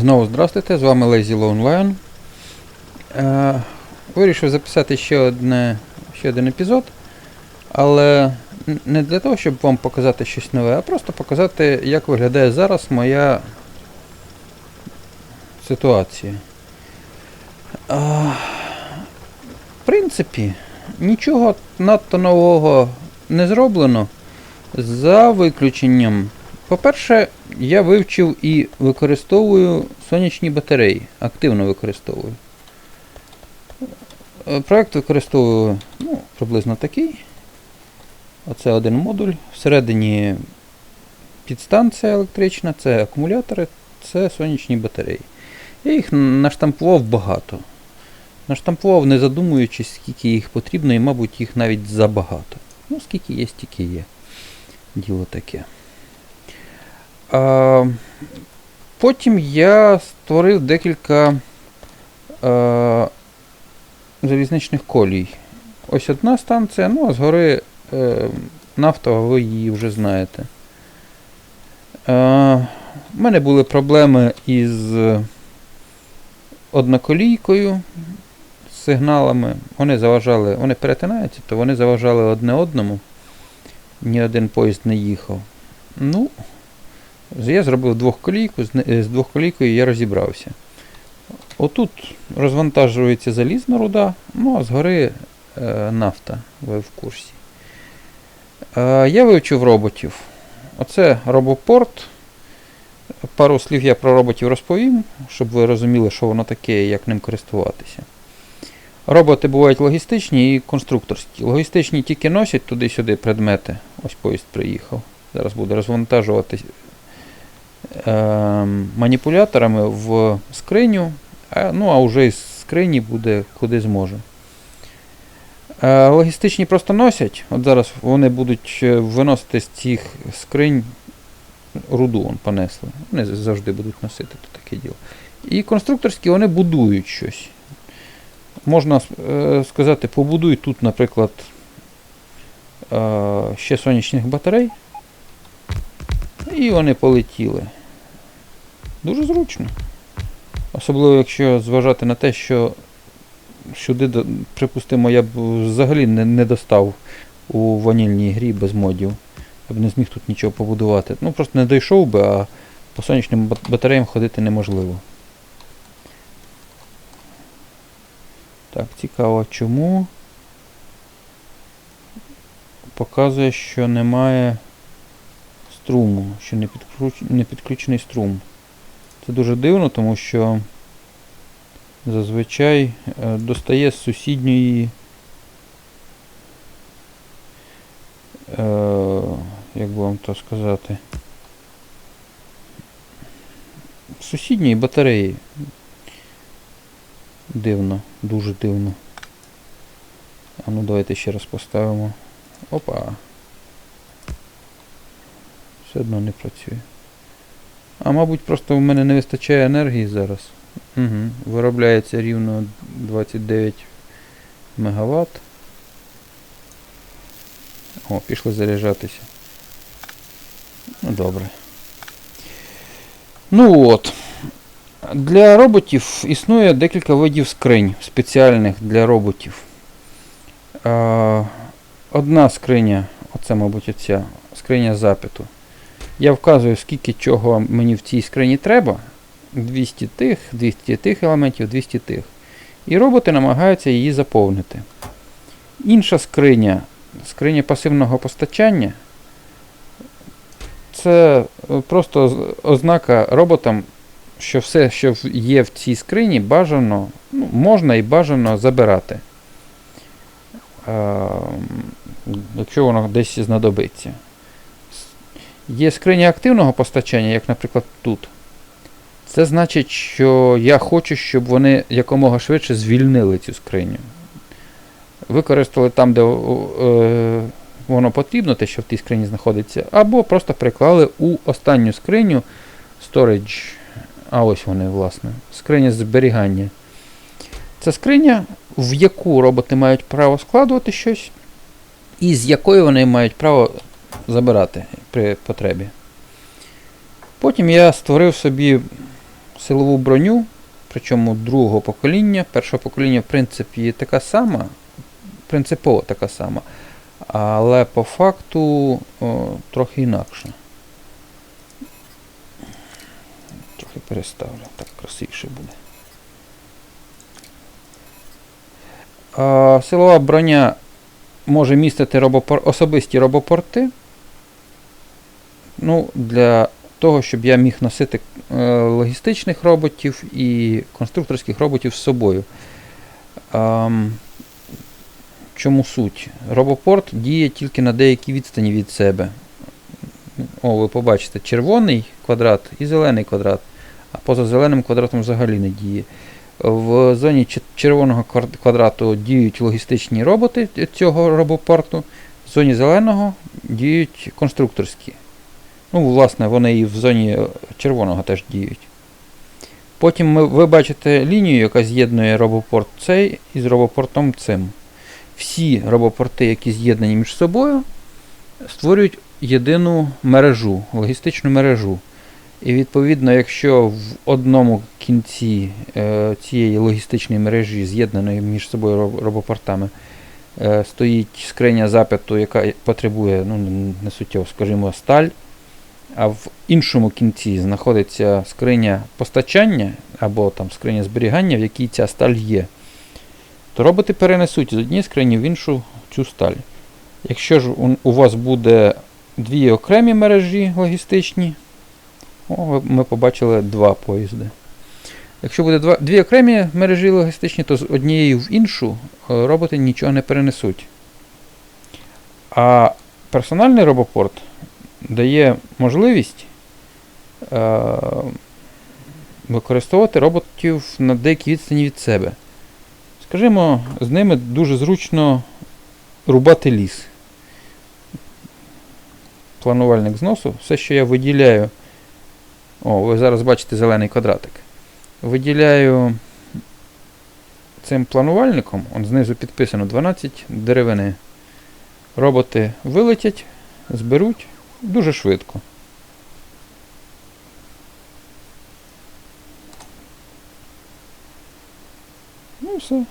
Знову здравствуйте, з вами Lazy Lone Lion. Вирішив записати ще, одне, ще один епізод, але не для того, щоб вам показати щось нове, а просто показати, як виглядає зараз моя ситуація. Е, в принципі, нічого надто нового не зроблено, за виключенням по-перше, я вивчив і використовую сонячні батареї. Активно використовую. Е, Проект використовую ну, приблизно такий. Оце один модуль. Всередині підстанція електрична, це акумулятори, це сонячні батареї. Я їх наштампував багато. Наштампував, не задумуючись, скільки їх потрібно, і, мабуть, їх навіть забагато. Ну, скільки є, стільки є. Діло таке. Потім я створив декілька а, залізничних колій. Ось одна станція, ну а згори е, нафтова, ви її вже знаєте. Е, У мене були проблеми із одноколійкою, з сигналами. Вони заважали, вони перетинаються, то вони заважали одне одному. Ні один поїзд не їхав. Ну, я зробив двохколійку, з двохколійкою я розібрався. Отут розвантажується залізна руда, ну а згори е, нафта, ви в курсі. Е, я вивчив роботів. Оце робопорт. Пару слів я про роботів розповім, щоб ви розуміли, що воно таке і як ним користуватися. Роботи бувають логістичні і конструкторські. Логістичні тільки носять туди-сюди предмети. Ось поїзд приїхав. Зараз буде розвантажувати е, маніпуляторами в скриню, ну а вже із скрині буде куди зможе. Е, логістичні просто носять. От зараз вони будуть е, виносити з цих скринь руду вон, понесли. Вони завжди будуть носити то таке діло. І конструкторські вони будують щось. Можна е, сказати, побудуй тут, наприклад, е, ще сонячних батарей. І вони полетіли. Дуже зручно. Особливо, якщо зважати на те, що сюди, припустимо, я б взагалі не, не достав у ванільній грі без модів. Я б не зміг тут нічого побудувати. Ну просто не дійшов би, а по сонячним батареям ходити неможливо. Так, цікаво, чому показує, що немає струму, що не підключений струм. Це дуже дивно, тому що зазвичай е, достає з сусідньої. Е, як би вам то сказати? Сусідньої батареї. Дивно, дуже дивно. А ну давайте ще раз поставимо. Опа. Все одно не працює. А мабуть, просто в мене не вистачає енергії зараз. Угу. Виробляється рівно 29 мегаватт. О, пішли заряджатися. Ну добре. Ну от. Для роботів існує декілька видів скринь спеціальних для роботів. Одна скриня, оце, мабуть, оця скриня запиту. Я вказую, скільки чого мені в цій скрині треба. 200 тих, 200 тих елементів, 200 тих. І роботи намагаються її заповнити. Інша скриня, скриня пасивного постачання. Це е, просто ознака роботам, що все, що є в цій скрині, бажано, ну, можна і бажано забирати. Е, якщо воно десь знадобиться. Є скриня активного постачання, як, наприклад, тут. Це значить, що я хочу, щоб вони якомога швидше звільнили цю скриню. Використали там, де е, воно потрібно, те, що в тій скрині знаходиться, або просто приклали у останню скриню storage. А ось вони, власне. Скриня зберігання. Це скриня, в яку роботи мають право складувати щось, і з якої вони мають право забирати при потребі. Потім я створив собі силову броню, причому другого покоління. Першого покоління, в принципі, така сама, принципово така сама, але по факту о, трохи інакше. Трохи переставлю, так красивіше буде. Силова броня може містити робопор... особисті робопорти. Ну, для того, щоб я міг носити е, логістичних роботів і конструкторських роботів з собою. Ем, чому суть? Робопорт діє тільки на деякій відстані від себе. О, ви побачите червоний квадрат і зелений квадрат, а поза зеленим квадратом взагалі не діє. В зоні червоного квадрату діють логістичні роботи цього робопорту, в зоні зеленого діють конструкторські. Ну, власне, вони і в зоні е, червоного теж діють. Потім ми, ви бачите лінію, яка з'єднує робопорт цей із робопортом цим. Всі робопорти, які з'єднані між собою, створюють єдину мережу, логістичну мережу. І відповідно, якщо в одному кінці е, цієї логістичної мережі, з'єднаної між собою робопортами, е, стоїть скриня запиту, яка потребує, ну, не суттєво, скажімо, сталь, а в іншому кінці знаходиться скриня постачання або там скриня зберігання, в якій ця сталь є, то роботи перенесуть з однієї скрині в іншу цю сталь. Якщо ж у, вас буде дві окремі мережі логістичні, о, ми побачили два поїзди. Якщо буде два, дві окремі мережі логістичні, то з однієї в іншу е, роботи нічого не перенесуть. А персональний робопорт дає можливість е, використовувати роботів на деякій відстані від себе. Скажімо, з ними дуже зручно рубати ліс. Планувальник зносу, все, що я виділяю. О, ви зараз бачите зелений квадратик. Виділяю цим планувальником, он знизу підписано 12 деревини. Роботи вилетять, зберуть дуже швидко. Ну все.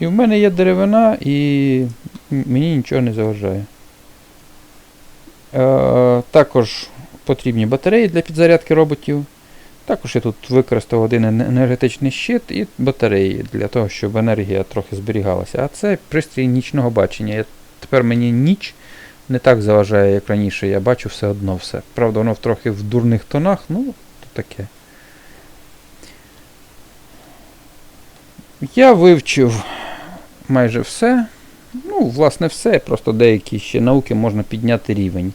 І в мене є деревина, і мені нічого не заважає. Е, також потрібні батареї для підзарядки роботів. Також я тут використав один енергетичний щит і батареї для того, щоб енергія трохи зберігалася. А це пристрій нічного бачення. Я, тепер мені ніч не так заважає, як раніше. Я бачу все одно все. Правда, воно трохи в дурних тонах, ну, то таке. Я вивчив майже все. Ну, власне, все. Просто деякі ще науки можна підняти рівень.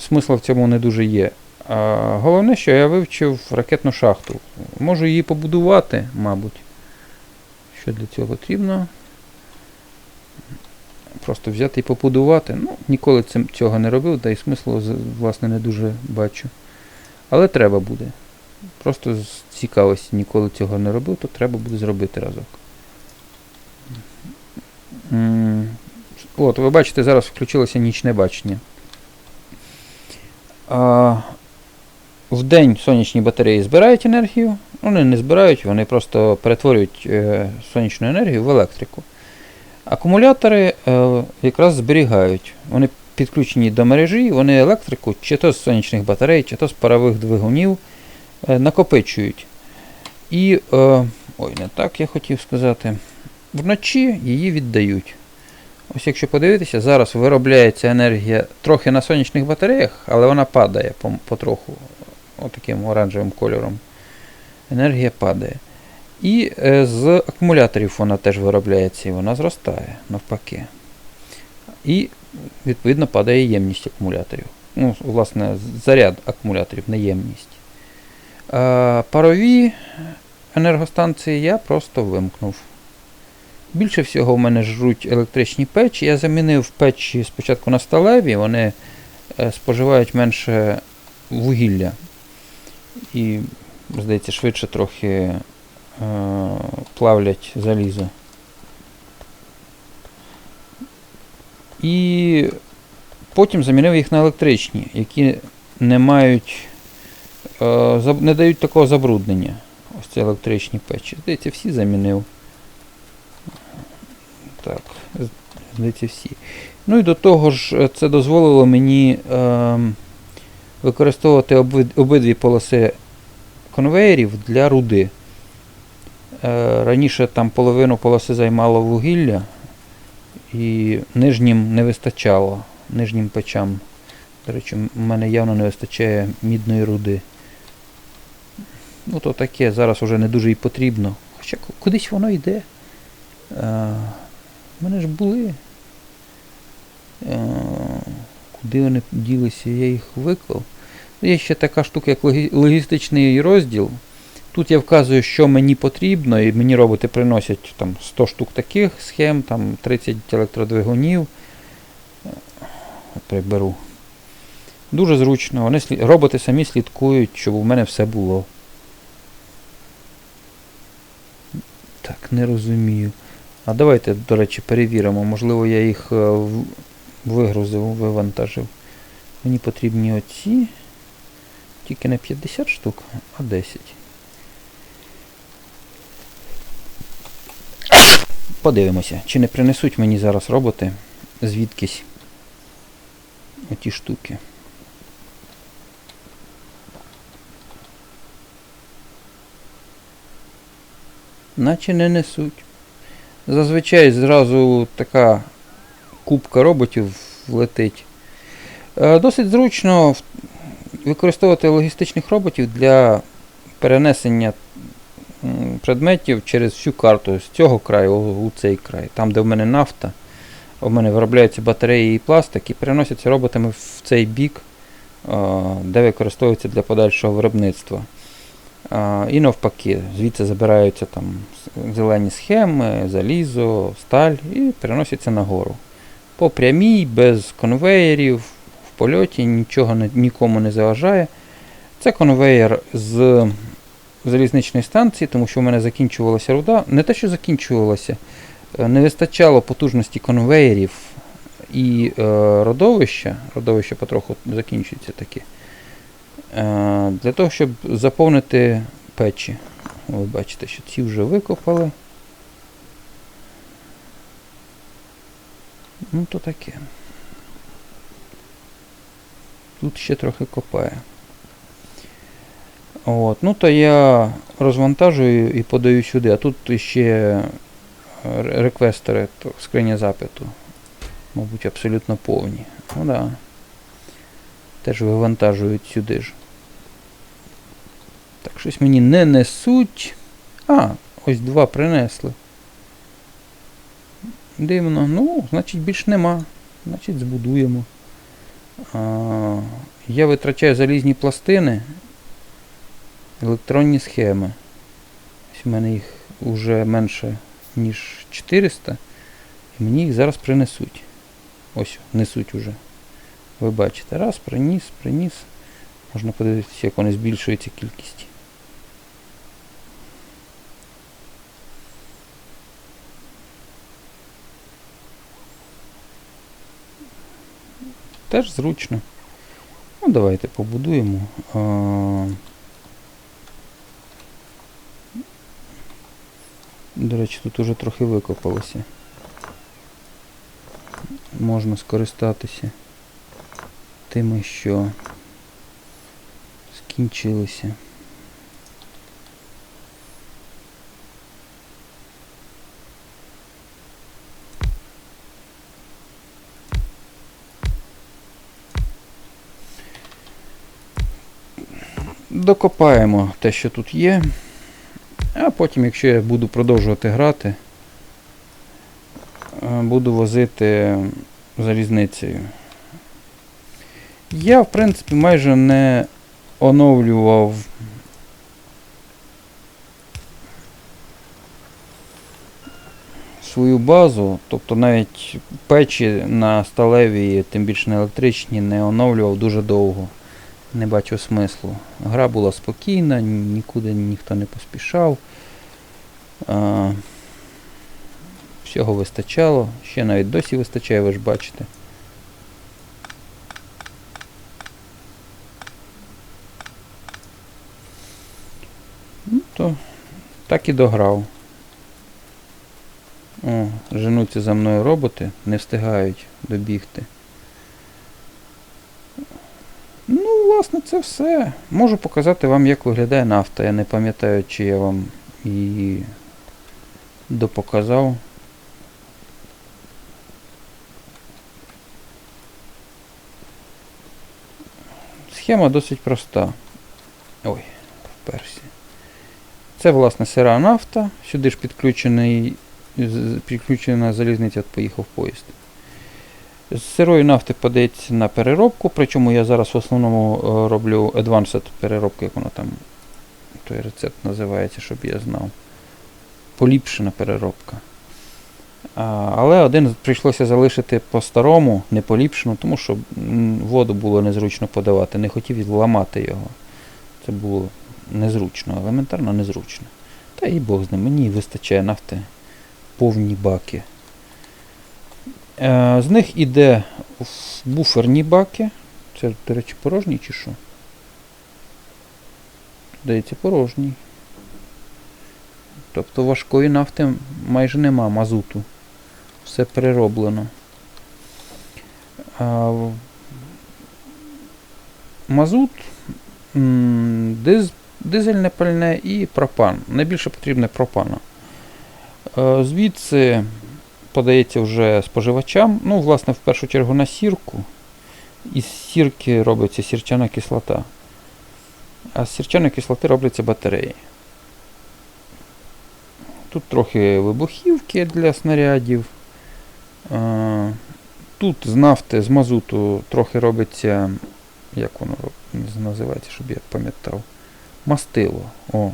Смисла в цьому не дуже є. А головне, що я вивчив ракетну шахту. Можу її побудувати, мабуть. Що для цього потрібно? Просто взяти і побудувати. Ну, ніколи цим, цього не робив, та й смислу, власне, не дуже бачу. Але треба буде. Просто з цікавості ніколи цього не робив, то треба буде зробити разок. От, ви бачите, зараз включилося нічне бачення. А, в день сонячні батареї збирають енергію, вони не збирають, вони просто перетворюють е, сонячну енергію в електрику. Акумулятори е, якраз зберігають. Вони підключені до мережі, вони електрику чи то з сонячних батарей, чи то з парових двигунів е, накопичують. І, е, ой, не так я хотів сказати, вночі її віддають. Ось якщо подивитися, зараз виробляється енергія трохи на сонячних батареях, але вона падає потроху отаким оранжевим кольором. Енергія падає. І е, з акумуляторів вона теж виробляється і вона зростає навпаки. І відповідно падає ємність акумуляторів. Ну, власне, заряд акумуляторів, не ємність. Парові енергостанції я просто вимкнув. Більше всього в мене жруть електричні печі. Я замінив печі спочатку на сталеві, вони е, споживають менше вугілля. І, здається, швидше трохи плавлять залізо. І потім замінив їх на електричні, які не мають е, не дають такого забруднення. Ось ці електричні печі. Здається, всі замінив. Так, здається, всі. Ну і до того ж, е, це дозволило мені ем, використовувати обидві полоси конвеєрів для руди. Е, раніше там половину полоси займало вугілля, і нижнім не вистачало, нижнім печам. До речі, в мене явно не вистачає мідної руди. Ну, то таке, зараз вже не дуже і потрібно. Хоча кудись воно йде. Е, в мене ж були. Е, куди вони ділися, я їх виклав. Є ще така штука, як логістичний розділ. Тут я вказую, що мені потрібно, і мені роботи приносять там 100 штук таких схем, там 30 електродвигунів. Е, Приберу. Дуже зручно. Вони. Роботи самі слідкують, щоб у мене все було. Так, не розумію. А давайте, до речі, перевіримо. Можливо, я їх е, вигрузив, вивантажив. Мені потрібні оці. Тільки не 50 штук, а 10. Подивимося, чи не принесуть мені зараз роботи звідкись оті штуки. Наче не несуть. Зазвичай зразу така кубка роботів летить. Е, Досить зручно використовувати логістичних роботів для перенесення предметів через всю карту з цього краю у цей край. Там, де в мене нафта, у мене виробляються батареї і пластик і переносяться роботами в цей бік, де використовуються для подальшого виробництва. І навпаки, звідси забираються там зелені схеми, залізо, сталь і переносяться нагору. По прямій, без конвеєрів, в польоті нічого нікому не заважає. Це конвеєр з залізничної станції, тому що в мене закінчувалася руда. Не те, що закінчувалася, е, не вистачало потужності конвеєрів і е, родовища. Родовище потроху закінчується таке. Для того, щоб заповнити печі. Ви бачите, що ці вже викопали. Ну, то таке. Тут ще трохи копає. От, ну то я розвантажую і подаю сюди, а тут ще е, ре- реквестери, то скриня запиту. Мабуть, абсолютно повні. Ну да. Теж вивантажують сюди ж. Так, щось мені не несуть. А, ось два принесли. Дивно. Ну, значить більш нема. Значить збудуємо. А, я витрачаю залізні пластини, електронні схеми. Ось у мене їх вже менше, ніж 400. І мені їх зараз принесуть. Ось, несуть уже. Ви бачите, раз, приніс, приніс. Можна подивитися, як вони збільшуються кількість. Теж зручно. Ну, давайте побудуємо. До речі, тут уже трохи викопалося. Можна скористатися тими, що скінчилися. Докопаємо те, що тут є. А потім, якщо я буду продовжувати грати, е, буду возити залізницею. Я, в принципі, майже не оновлював свою базу, тобто навіть печі на сталеві, тим більше на електричні, не оновлював дуже довго. Не бачу смислу. Гра була спокійна, нікуди ніхто не поспішав. А, всього вистачало. Ще навіть досі вистачає, ви ж бачите. то так і дограв. О, женуться за мною роботи, не встигають добігти. Ну, власне, це все. Можу показати вам, як виглядає нафта. Я не пам'ятаю, чи я вам її допоказав. Схема досить проста. Ой, вперся. Це, власне, сира нафта. Сюди ж підключена залізниця, от поїхав поїзд. З сирої нафти подається на переробку, причому я зараз в основному е, роблю advanced переробку, як воно там той рецепт називається, щоб я знав. Поліпшена переробка. Але один прийшлося залишити по-старому, не поліпшену, тому що воду було незручно подавати. Не хотів ламати його. Це було незручно, елементарно незручно. Та і Бог з ним, мені вистачає нафти повні баки. Е, з них іде в буферні баки. Це, до речі, порожній чи що? Здається, порожній. Тобто важкої нафти майже нема мазуту. Все перероблено. Мазут, дизельне пальне і пропан. Найбільше потрібне пропана. Е, Звідси подається вже споживачам. Ну, власне, в першу чергу на сірку. Із сірки робиться сірчана кислота. А з сірчаної кислоти робляться батареї. Тут трохи вибухівки для снарядів. Тут з нафти, з мазуту трохи робиться. Як воно називається, щоб я пам'ятав. Мастило. О.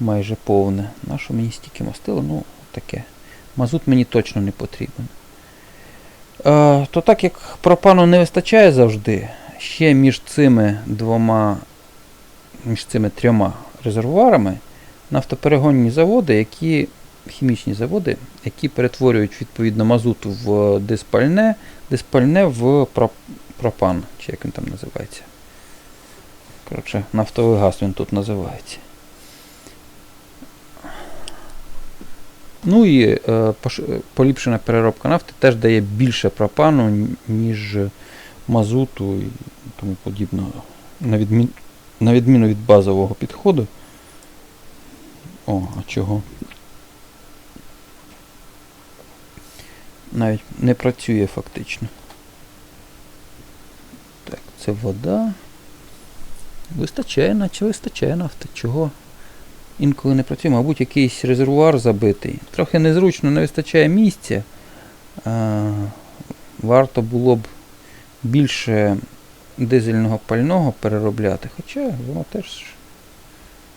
Майже повне. Нащо мені стільки мастило? Ну, таке. Мазут мені точно не потрібен. Е, то так як пропану не вистачає завжди, ще між цими двома, між цими трьома резервуарами нафтоперегонні заводи, які, хімічні заводи, які перетворюють відповідно мазут в диспальне, диспальне в пропан, чи як він там називається. Коротше, нафтовий газ він тут називається. Ну і е, поліпшена переробка нафти теж дає більше пропану, ніж мазуту і тому подібного. На, відмін... на відміну від базового підходу. О, а чого? Навіть не працює фактично. Так, це вода. Вистачає, наче вистачає нафти. Чого? Інколи не працює, мабуть, якийсь резервуар забитий. Трохи незручно, не вистачає місця. Варто було б більше дизельного пального переробляти, хоча воно теж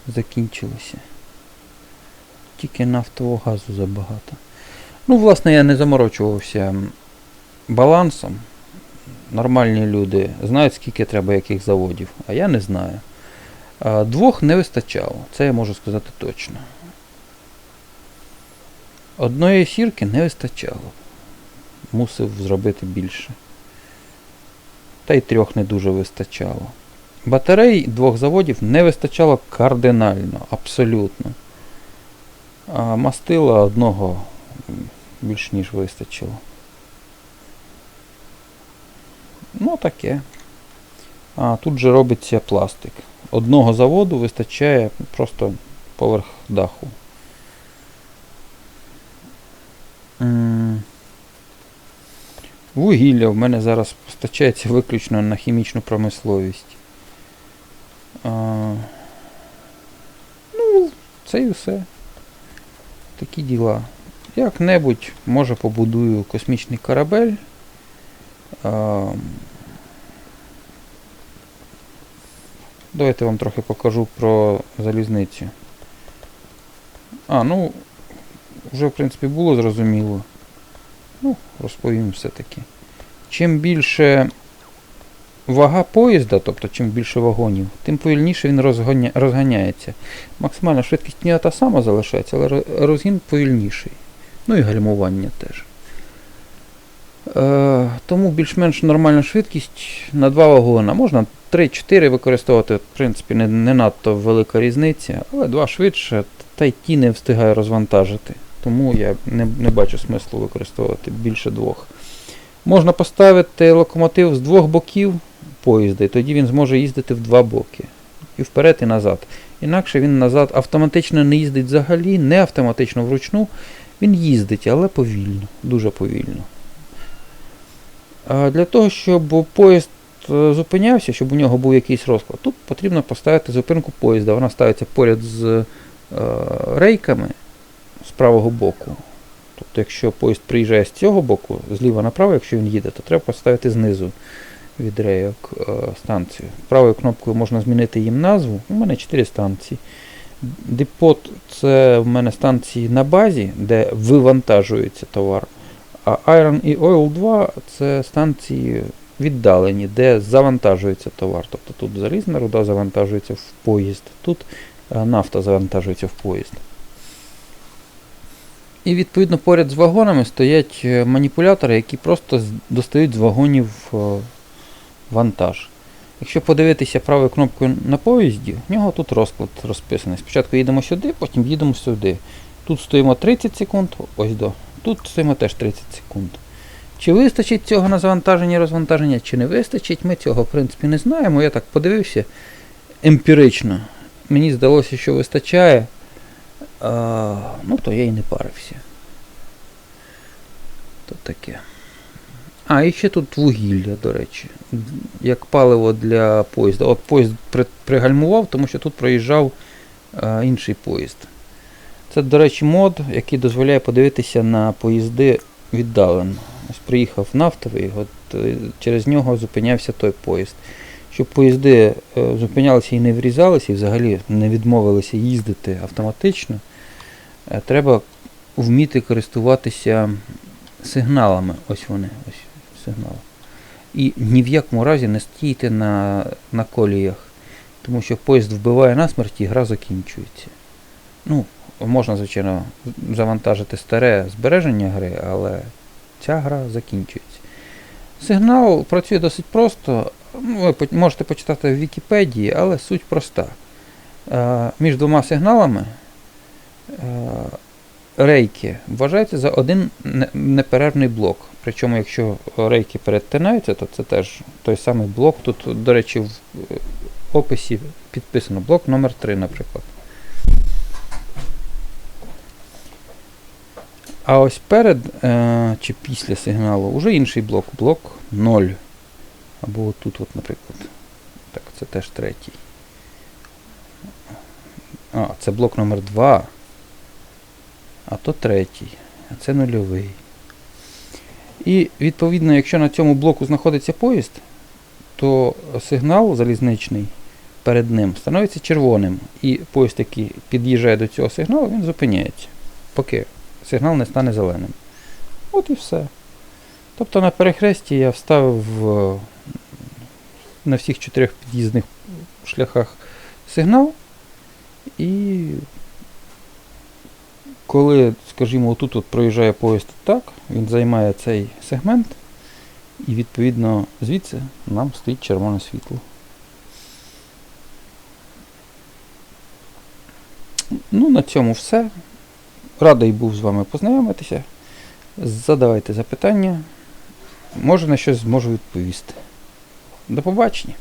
закінчилося. Тільки нафтового газу забагато. Ну, власне, я не заморочувався балансом. Нормальні люди знають, скільки треба яких заводів, а я не знаю. Двох не вистачало, це я можу сказати точно. Одної сірки не вистачало. Мусив зробити більше. Та й трьох не дуже вистачало. Батарей двох заводів не вистачало кардинально, абсолютно. А мастила одного більш ніж вистачило. Ну, таке. А тут же робиться пластик. Одного заводу вистачає просто поверх даху. Вугілля в мене зараз постачається виключно на хімічну промисловість. Ну, це і все. Такі діла. Як-небудь, може, побудую космічний корабель. Давайте вам трохи покажу про залізницю. А, ну, вже в принципі було зрозуміло. Ну, розповім все-таки. Чим більше вага поїзда, тобто чим більше вагонів, тим повільніше він розганя... розганяється. Максимальна швидкість нього та сама залишається, але розгін повільніший. Ну і гальмування теж. Е, тому більш-менш нормальна швидкість на два вагона. Можна 3-4 використовувати, в принципі, не, не надто велика різниця, але два швидше, та й ті не встигає розвантажити. Тому я не, не бачу смислу використовувати більше двох. Можна поставити локомотив з двох боків поїзда, і тоді він зможе їздити в два боки. І вперед, і назад. Інакше він назад автоматично не їздить взагалі, не автоматично вручну. Він їздить, але повільно, дуже повільно. Для того, щоб поїзд е, зупинявся, щоб у нього був якийсь розклад, тут потрібно поставити зупинку поїзда. Вона ставиться поряд з е, рейками з правого боку. Тобто, якщо поїзд приїжджає з цього боку, зліва направо, якщо він їде, то треба поставити знизу від рейок е, станцію. Правою кнопкою можна змінити їм назву. У мене 4 станції. Депот це в мене станції на базі, де вивантажується товар. А Iron і Oil 2 це станції віддалені, де завантажується товар. Тобто тут залізна руда завантажується в поїзд, тут е, нафта завантажується в поїзд. І відповідно поряд з вагонами стоять е, маніпулятори, які просто достають з вагонів е, вантаж. Якщо подивитися правою кнопкою на поїзді, в нього тут розклад розписаний. Спочатку їдемо сюди, потім їдемо сюди. Тут стоїмо 30 секунд, ось до. Тут стоїмо теж 30 секунд. Чи вистачить цього на завантаження і розвантаження, чи не вистачить, ми цього в принципі не знаємо. Я так подивився емпірично. Мені здалося, що вистачає. А, ну, то я і не парився. То таке. А, і ще тут вугілля, до речі. Як паливо для поїзда. От поїзд при, пригальмував, тому що тут проїжджав а, інший поїзд. Це, до речі, мод, який дозволяє подивитися на поїзди віддалено. Ось приїхав нафтовий, от е, через нього зупинявся той поїзд. Щоб поїзди е, зупинялися і не врізалися, і взагалі не відмовилися їздити автоматично, е, треба вміти користуватися сигналами. Ось вони, ось сигнали. І ні в якому разі не стійте на, на коліях, тому що поїзд вбиває насмерть і гра закінчується. Ну, можна, звичайно, завантажити старе збереження гри, але ця гра закінчується. Сигнал працює досить просто. Ну, Ви можете почитати в Вікіпедії, але суть проста. Е, Між двома сигналами е, рейки вважаються за один неперервний блок. Причому, якщо рейки перетинаються, то це теж той самий блок. Тут, до речі, в е, описі підписано блок номер 3 наприклад. А ось перед е, чи після сигналу вже інший блок, блок 0. Або отут, от, наприклад. Так, це теж третій. А, це блок номер 2. А то третій. А це нульовий. І відповідно, якщо на цьому блоку знаходиться поїзд, то сигнал залізничний перед ним становиться червоним. І поїзд, який під'їжджає до цього сигналу, він зупиняється. Поки сигнал не стане зеленим. От і все. Тобто на перехресті я вставив на всіх чотирьох під'їзних шляхах сигнал. І коли, скажімо, отут от проїжджає поїзд так, він займає цей сегмент, і відповідно звідси нам стоїть червоне світло. Ну, на цьому все. Радий був з вами познайомитися. Задавайте запитання. Може на щось зможу відповісти. До побачення.